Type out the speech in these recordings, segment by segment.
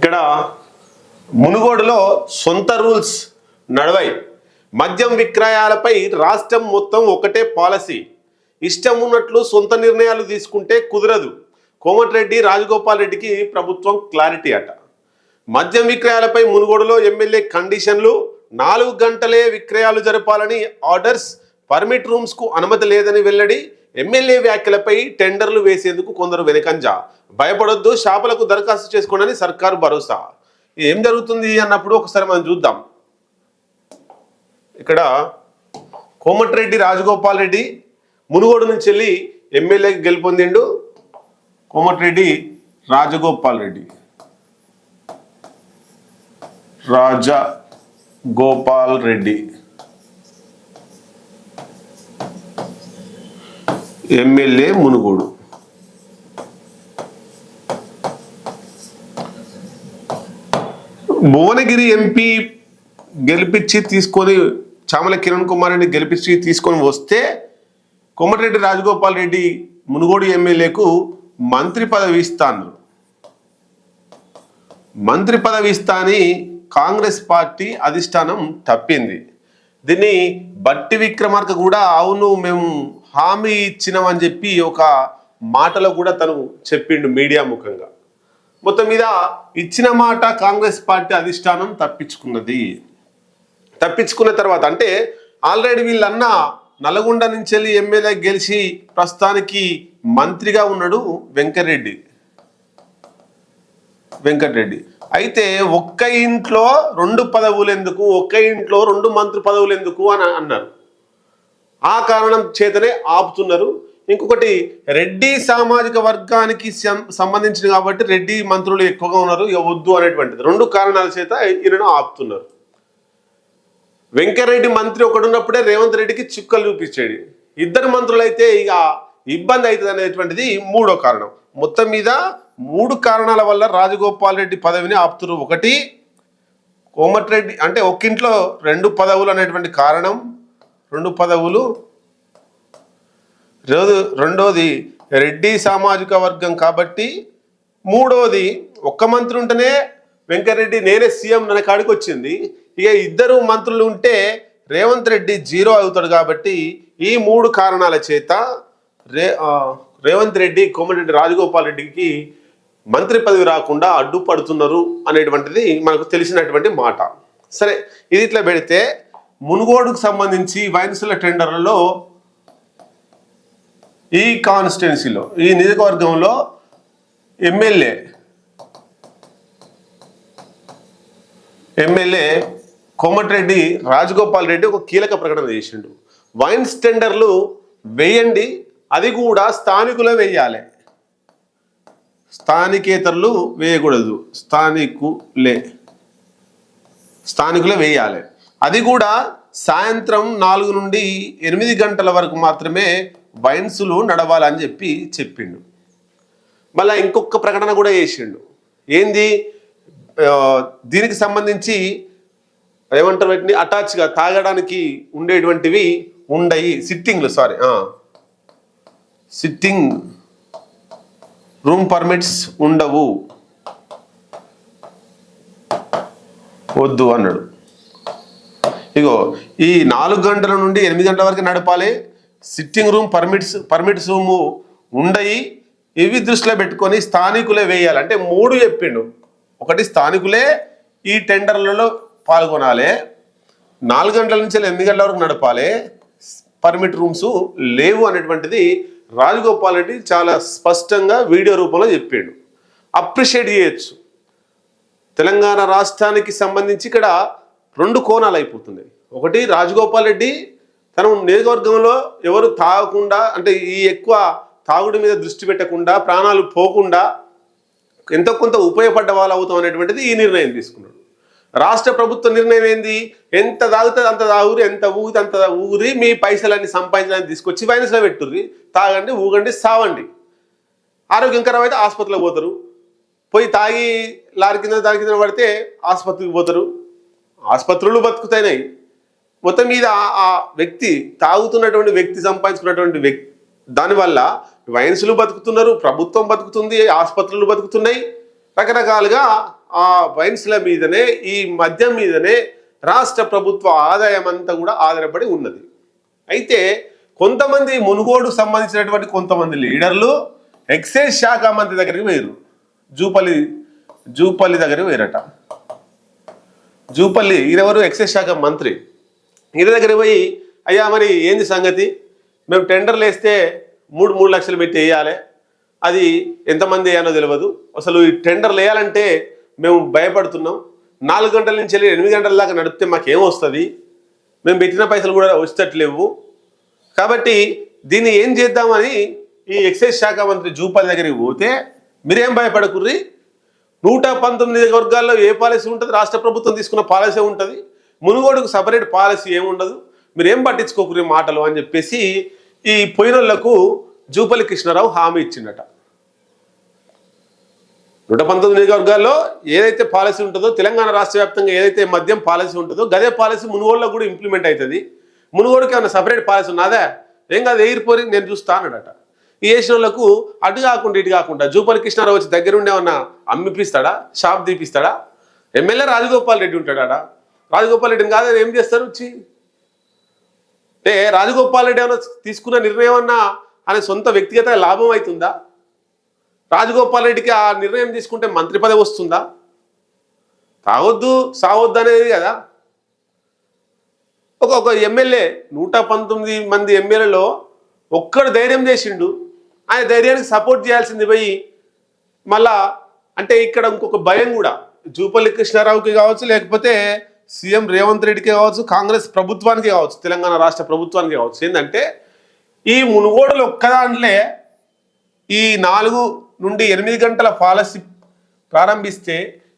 ఇక్కడ మునుగోడులో సొంత రూల్స్ నడవాయి. మద్యం విక్రయాలపై రాష్ట్రం మొత్తం ఒకటే పాలసీ. ఇష్టం ఉన్నట్లు సొంత నిర్ణయాలు తీసుకుంటే కుదరదు. కోమటిరెడ్డి రాజగోపాల్ రెడ్డికి ప్రభుత్వం క్లారిటీ అట. మద్యం విక్రయాలపై మునుగోడులో ఎమ్మెల్యే కండిషన్లు నాలుగు గంటలే విక్రయాలు జరపాలని ఆర్డర్స్ పర్మిట్ రూమ్స్కు అనుమతి లేదని వెల్లడి ఎమ్మెల్యే వ్యాఖ్యలపై టెండర్లు వేసేందుకు కొందరు వెనకంజ. భయపడొద్దు షాపులకు దరఖాస్తు చేసుకోండి సర్కారు భరోసా. ఏం జరుగుతుంది అన్నప్పుడు ఒకసారి మనం చూద్దాం. ఇక్కడ కోమటిరెడ్డి రాజగోపాల్ రెడ్డి మునుగోడు నుంచి వెళ్ళి ఎమ్మెల్యేకి గెలుపొందిండు కోమటిరెడ్డి రాజగోపాల్ రెడ్డి. రాజా గోపాల్ రెడ్డి. ఎమ్మెల్యే మునుగోడు. భువనగిరి ఎంపీ గెలిపించి తీసుకొని చామల కిరణ్ కుమార్ రెడ్డి గెలిపించి తీసుకొని వస్తే కొమ్మటిరెడ్డి రాజగోపాల్ రెడ్డి మునుగోడు ఎమ్మెల్యేకు మంత్రి పదవి ఇస్తాను. మంత్రి పదవి ఇస్తా అని కాంగ్రెస్ పార్టీ అధిష్టానం తప్పింది. దీన్ని బట్టి విక్రమార్క కూడా అవును మేము హామీ ఇచ్చినామని చెప్పి ఒక మాటలో కూడా తను చెప్పిండు మీడియా ముఖంగా. మొత్తం మీద ఇచ్చిన మాట కాంగ్రెస్ పార్టీ అధిష్టానం తప్పించుకున్నది. తప్పించుకున్న తర్వాత అంటే ఆల్రెడీ వీళ్ళన్న నల్గొండ నుంచి వెళ్ళి ఎమ్మెల్యే గెలిచి ప్రస్తుతానికి మంత్రిగా ఉన్నాడు వెంకరెడ్డి వెంకటరెడ్డి అయితే ఒక్క ఇంట్లో రెండు పదవులు ఎందుకు? ఒక్క ఇంట్లో రెండు మంత్రి పదవులు ఎందుకు అని అన్నారు. ఆ కారణం చేతనే ఆపుతున్నారు. ఇంకొకటి రెడ్డి సామాజిక వర్గానికి సం- సంబంధించిన కాబట్టి రెడ్డి మంత్రులు ఎక్కువగా ఉన్నారు. ఇక వద్దు అనేటువంటిది. రెండు కారణాల చేత ఈయనను ఆపుతున్నారు. వెంకరెడ్డి మంత్రి ఒకడున్నప్పుడే రేవంత్ రెడ్డికి చిక్కలు చూపించాడు. ఇద్దరు మంత్రులు అయితే ఇక ఇబ్బంది అవుతుంది అనేటువంటిది మూడో కారణం. మొత్తం మీద మూడు కారణాల వల్ల రాజగోపాల్ రెడ్డి పదవిని ఆపుతున్నారు. ఒకటి కోమటిరెడ్డి అంటే ఒక్కింట్లో రెండు పదవులు అనేటువంటి కారణం. రెండు పదవులు. రోజు రెండోది రెడ్డి సామాజిక వర్గం కాబట్టి మూడోది ఒక్క మంత్రి ఉంటేనే వెంకరెడ్డి నేనే సీఎం అనే కాడికి వచ్చింది. ఇక ఇద్దరు మంత్రులు ఉంటే రేవంత్ రెడ్డి జీరో అవుతాడు కాబట్టి ఈ మూడు కారణాల చేత రే రేవంత్ రెడ్డి కోమటిరెడ్డి రాజగోపాల్ రెడ్డికి మంత్రి పదవి రాకుండా అడ్డుపడుతున్నారు అనేటువంటిది మనకు తెలిసినటువంటి మాట. సరే ఇది ఇట్లా పెడితే మునుగోడుకు సంబంధించి వైన్సుల టెండర్లలో ఈ కాన్స్టిట్యున్సీలో ఈ నియోజకవర్గంలో ఎమ్మెల్యే ఎమ్మెల్యే కోమటిరెడ్డి రాజగోపాల్ రెడ్డి ఒక కీలక ప్రకటన చేసిండు. వైన్స్ టెండర్లు వేయండి అది కూడా స్థానికులే వేయాలి. స్థానికేతరులు వేయకూడదు స్థానికులే స్థానికులే వేయాలి. అది కూడా సాయంత్రం నాలుగు నుండి ఎనిమిది గంటల వరకు మాత్రమే వైన్సులు నడవాలని చెప్పి చెప్పిండు. మళ్ళీ ఇంకొక ప్రకటన కూడా చేసిండు. ఏంది? దీనికి సంబంధించి ఏమంటారు వాటిని? అటాచ్గా తాగడానికి ఉండేటువంటివి ఉండయి. సిట్టింగ్లు సారీ సిట్టింగ్ రూమ్ పర్మిట్స్ ఉండవు. వద్దు అన్నాడు. ఇగో ఈ నాలుగు గంటల నుండి ఎనిమిది గంటల వరకు నడపాలి. Sitting room permits permits room ఉండయి. ఇవి దృష్టిలో పెట్టుకొని స్థానికులే వేయాలి. అంటే మూడు చెప్పిండు. ఒకటి స్థానికులే ఈ టెండర్లలో పాల్గొనాలి. నాలుగు గంటల నుంచి ఎనిమిది గంటల వరకు నడపాలి. పర్మిట్ రూమ్స్ లేవు అనేటువంటిది రాజగోపాల్ రెడ్డి చాలా స్పష్టంగా వీడియో రూపంలో చెప్పిండు. అప్రిషియేట్ చేయొచ్చు. తెలంగాణ రాష్ట్రానికి సంబంధించి ఇక్కడ రెండు కోణాలు అయిపోతున్నాయి ఒకటి రాజగోపాల్ రెడ్డి తన నియోజకవర్గంలో ఎవరు తాగకుండా అంటే ఈ ఎక్కువ తాగుడి మీద దృష్టి పెట్టకుండా ప్రాణాలు పోకుండా ఎంతో కొంత ఉపయోగపడ్డ వాళ్ళు అవుతాం అనేటువంటిది ఈ నిర్ణయం తీసుకున్నాడు. రాష్ట్ర ప్రభుత్వ నిర్ణయం ఏంది? ఎంత తాగుతుంది అంత తాగురి ఎంత ఊగితే అంత ఊరి మీ పైసలన్నీ సంపాదించడానికి తీసుకొచ్చి వైనస్లో పెట్టుర్రి. తాగండి ఊగండి సావండి. ఆరోగ్యకరం అయితే ఆసుపత్రిలో పోతారు. పోయి తాగి లారీ కింద దాని కింద పడితే ఆసుపత్రికి పోతారు. ఆసుపత్రులు బతుకుతాయినాయి. మొత్తం మీద ఆ- వ్యక్తి తాగుతున్నటువంటి వ్యక్తి సంపాదించుకున్నటువంటి వ్యక్తి దానివల్ల వైన్సులు బతుకుతున్నారు ప్రభుత్వం బతుకుతుంది ఆసుపత్రులు బతుకుతున్నాయి. రకరకాలుగా ఆ వైన్స్ల మీదనే ఈ మద్యం మీదనే రాష్ట్ర ప్రభుత్వ ఆదాయం అంతా కూడా ఆధారపడి ఉన్నది. అయితే కొంతమంది మునుగోడు సంబంధించినటువంటి కొంతమంది లీడర్లు ఎక్సైజ్ శాఖ మంత్రి దగ్గరికి వేరు జూపల్లి జూపల్లి దగ్గరికి వేరట జూపల్లి ఈయనెవరు ఎక్సైజ్ శాఖ మంత్రి. ఈయన దగ్గర పోయి అయ్యా మరి ఏంది సంగతి? మేము టెండర్లు వేస్తే మూడు మూడు లక్షలు పెట్టి వేయాలి. అది ఎంతమంది వేయాలో తెలియదు అసలు ఈ టెండర్లు వేయాలంటే మేము భయపడుతున్నాం. నాలుగు గంటల నుంచి వెళ్ళి ఎనిమిది గంటల దాకా నడిపితే మాకేం వస్తుంది మేము పెట్టిన పైసలు కూడా వచ్చేటట్లేవు. కాబట్టి దీన్ని ఏం చేద్దామని ఈ ఎక్సైజ్ శాఖ మంత్రి జూపల్లి దగ్గరికి పోతే మీరేం భయపడకుర్రి? నూట పంతొమ్మిది వర్గాల్లో ఏ పాలసీ ఉంటుంది? రాష్ట్ర ప్రభుత్వం తీసుకున్న పాలసీ ఉంటుంది. మునుగోడుకు సపరేట్ పాలసీ ఏముండదు? మీరు ఏం పట్టించుకోకురి మాటలు అని చెప్పేసి ఈ పోయినోళ్ళకు జూపల్లి కృష్ణారావు హామీ ఇచ్చిండట. నూట పంతొమ్మిది నియోజకవర్గాల్లో ఏదైతే పాలసీ ఉంటుందో తెలంగాణ రాష్ట్ర వ్యాప్తంగా ఏదైతే మద్యం పాలసీ ఉంటుందో గదే పాలసీ మునుగోడులో కూడా ఇంప్లిమెంట్ అవుతుంది. మునుగోడుకి ఏమైనా సపరేట్ పాలసీ ఉన్నదా? ఏం కాదు ఎయిర్పోరి నేను చూస్తా అన్నాడట. ఈ వేసిన వాళ్ళకు అటు కాకుండా ఇటు కాకుండా జూపల్లి కృష్ణారావు వచ్చి దగ్గరుండే ఏమన్నా అమ్మిపిస్తాడా షాప్ తీపిస్తాడా? ఎమ్మెల్యే రాజగోపాల్ రెడ్డి ఉంటాడా రాజగోపాల్ రెడ్డిని కాదు ఏం చేస్తారు వచ్చి? అంటే రాజగోపాల్ రెడ్డి ఏమైనా తీసుకున్న నిర్ణయం అన్నా ఆయన సొంత వ్యక్తిగత లాభం అవుతుందా రాజగోపాల్ రెడ్డికి ఆ నిర్ణయం తీసుకుంటే మంత్రి పదవి వస్తుందా? తాగొద్దు సావద్దు అనేది కదా. ఒక ఒక ఎమ్మెల్యే నూట పంతొమ్మిది మంది ఎమ్మెల్యేలో ఒక్కడు ధైర్యం చేసిండు. ఆయన ధైర్యానికి సపోర్ట్ చేయాల్సింది పోయి మళ్ళా అంటే ఇక్కడ ఇంకొక భయం కూడా. జూపల్లి కృష్ణారావుకి కావచ్చు లేకపోతే సీఎం రేవంత్ రెడ్డికి కావచ్చు కాంగ్రెస్ ప్రభుత్వానికి కావచ్చు తెలంగాణ రాష్ట్ర ప్రభుత్వానికి కావచ్చు. ఏంటంటే ఈ మునుగోడులు ఒక్కదాంట్లే ఈ నాలుగు నుండి ఎనిమిది గంటల పాలసీ ప్రారంభిస్తే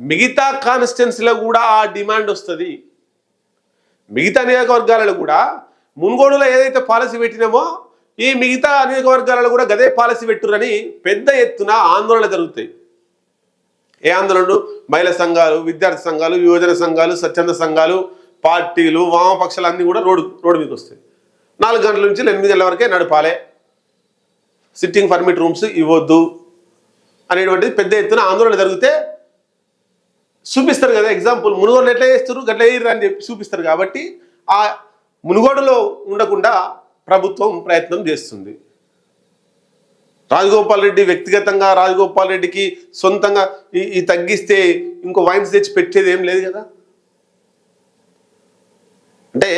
మిగతా కాన్స్టిట్యున్సీలో కూడా ఆ డిమాండ్ వస్తుంది. మిగతా నియోజకవర్గాలలో కూడా మునుగోడులో ఏదైతే పాలసీ పెట్టినామో ఈ మిగతా నియోజకవర్గాలలో కూడా గదే పాలసీ పెట్టురని పెద్ద ఎత్తున ఆందోళన జరుగుతాయి. ఏ ఆందోళనలు? మహిళా సంఘాలు విద్యార్థి సంఘాలు యువజన సంఘాలు స్వచ్ఛంద సంఘాలు పార్టీలు వామపక్షాలు అన్నీ కూడా రోడ్డు రోడ్డు మీదకి వస్తాయి. నాలుగు గంటల నుంచి ఎనిమిది గంటల వరకే నడపాలి. సిట్టింగ్ పర్మిట్ రూమ్స్ ఇవ్వద్దు అనేటువంటిది పెద్ద ఎత్తున ఆందోళన జరిగితే చూపిస్తారు కదా ఎగ్జాంపుల్. మునుగోడు ఎట్లా చేస్తారు గట్ల వేయరు అని చెప్పి చూపిస్తారు కాబట్టి ఆ మునుగోడులో ఉండకుండా ప్రభుత్వం ప్రయత్నం చేస్తుంది. రాజగోపాల్ రెడ్డి వ్యక్తిగతంగా రాజగోపాల్ రెడ్డికి సొంతంగా ఈ తగ్గిస్తే ఇంకో వైన్స్ తెచ్చి పెట్టేది ఏం లేదు కదా? అంటే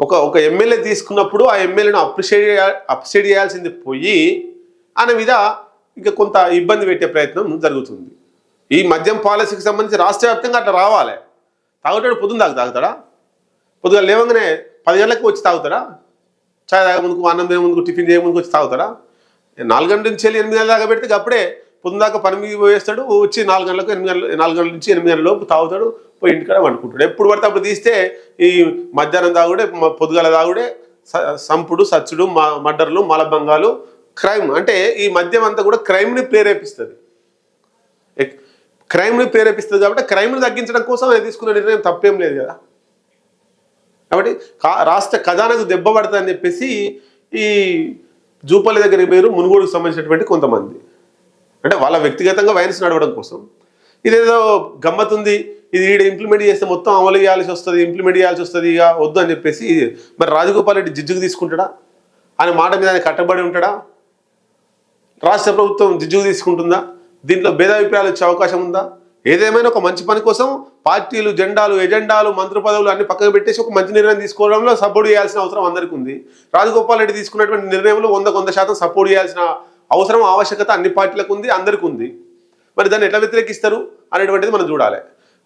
ఒక ఒక ఎమ్మెల్యే తీసుకున్నప్పుడు ఆ ఎమ్మెల్యేను అప్రిషియేట్ అప్రిషియేట్ చేయాల్సింది పోయి అనే మీద ఇంకా కొంత ఇబ్బంది పెట్టే ప్రయత్నం జరుగుతుంది. ఈ మద్యం పాలసీకి సంబంధించి రాష్ట్ర వ్యాప్తంగా అట్లా రావాలి. తాగుతాడు పొద్దున్న దాకా తాగుతాడా? పొద్దుగా లేవగానే పది గంటలకు వచ్చి తాగుతాడా? చాయ్ తాగే ముందుకు అన్నం తినే ముందుకు టిఫిన్ చేయ ముందుకు వచ్చి తాగుతాడా నాలుగు గంటల నుంచి వెళ్ళి ఎనిమిది గంటల దాకా పెడితే అప్పుడే పొద్దున పని మీద పోయేస్తాడు వచ్చి నాలుగు గంటలకు ఎనిమిది గంటల నాలుగు గంటల నుంచి ఎనిమిది గంటల లోపు తాగుతాడు పోయి ఇంటికాడ వండుకుంటాడు. ఎప్పుడు పడితే అప్పుడు తీస్తే ఈ మధ్యాహ్నం తాగుడే పొద్దుగల పొద్దుగాల తాగుడే సంపుడు సచ్చుడు మ- మర్డర్లు మలబంగాలు క్రైమ్ అంటే ఈ మద్యం అంతా కూడా క్రైమ్ని ప్రేరేపిస్తుంది. క్రైమ్ని ప్రేరేపిస్తుంది కాబట్టి క్రైమ్ని తగ్గించడం కోసం తీసుకున్న నిర్ణయం తప్పేం లేదు కదా. కాబట్టి కా- రాష్ట్ర ఖజానాకు దెబ్బ పడుతుందని చెప్పేసి ఈ జూపల్లి దగ్గరికి పేరు మునుగోడుకు సంబంధించినటువంటి కొంతమంది. అంటే వాళ్ళ వ్యక్తిగతంగా వైన్స్ నడవడం కోసం. ఇదేదో గమ్మతుంది ఇది ఈడ ఇంప్లిమెంట్ చేస్తే మొత్తం అమలు చేయాల్సి వస్తుంది ఇంప్లిమెంట్ చేయాల్సి వస్తుంది ఇక వద్దు అని చెప్పేసి మరి రాజగోపాల్ రెడ్డి జిజ్జుకు తీసుకుంటాడా? ఆయన మాట మీద ఆయన కట్టబడి ఉంటాడా? రాష్ట్ర ప్రభుత్వం జిజ్జుకు తీసుకుంటుందా? దీంట్లో భేదాభిప్రాయాలు వచ్చే అవకాశం ఉందా? ఏదేమైనా ఒక మంచి పని కోసం పార్టీలు జెండాలు ఎజెండాలు మంత్రి పదవులు అన్ని పక్కన పెట్టేసి ఒక మంచి నిర్ణయం తీసుకోవడంలో సపోర్ట్ చేయాల్సిన అవసరం అందరికీ ఉంది. రాజగోపాల్ రెడ్డి తీసుకున్నటువంటి నిర్ణయంలో వందకు వంద శాతం సపోర్ట్ చేయాల్సిన అవసరం ఆవశ్యకత అన్ని పార్టీలకు ఉంది అందరికీ ఉంది. మరి దాన్ని ఎట్లా వ్యతిరేకిస్తారు అనేటువంటిది మనం చూడాలి.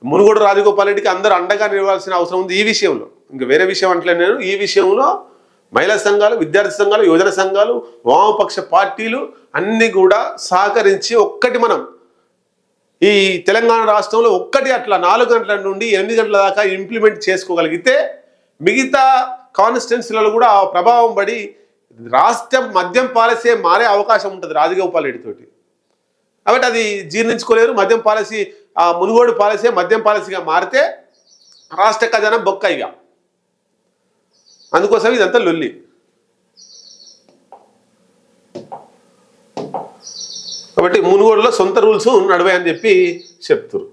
మునుగోడు రాజగోపాల్ రెడ్డికి అందరూ అండగా నిలవాల్సిన అవసరం ఉంది ఈ విషయంలో. ఇంకా వేరే విషయం అంటే నేను ఈ విషయంలో మహిళా సంఘాలు విద్యార్థి సంఘాలు యువజన సంఘాలు వామపక్ష పార్టీలు అన్ని కూడా సహకరించి ఒక్కటి మనం ఈ తెలంగాణ రాష్ట్రంలో ఒక్కటి అట్లా నాలుగు గంటల నుండి ఎనిమిది గంటల దాకా ఇంప్లిమెంట్ చేసుకోగలిగితే మిగతా కాన్స్టిట్యున్సీలలో కూడా ఆ ప్రభావం పడి రాష్ట్ర మద్యం పాలసీ మారే అవకాశం ఉంటుంది రాజగోపాల్ రెడ్డితోటి కాబట్టి అది జీర్ణించుకోలేరు. మద్యం పాలసీ ఆ మునుగోడు పాలసీ మద్యం పాలసీగా మారితే రాష్ట్ర ఖజానా బొక్క ఇక. అందుకోసం ఇదంతా లొల్లి. కాబట్టి మునుగోడులో సొంత రూల్స్ నడవాయని చెప్పి చెప్తారు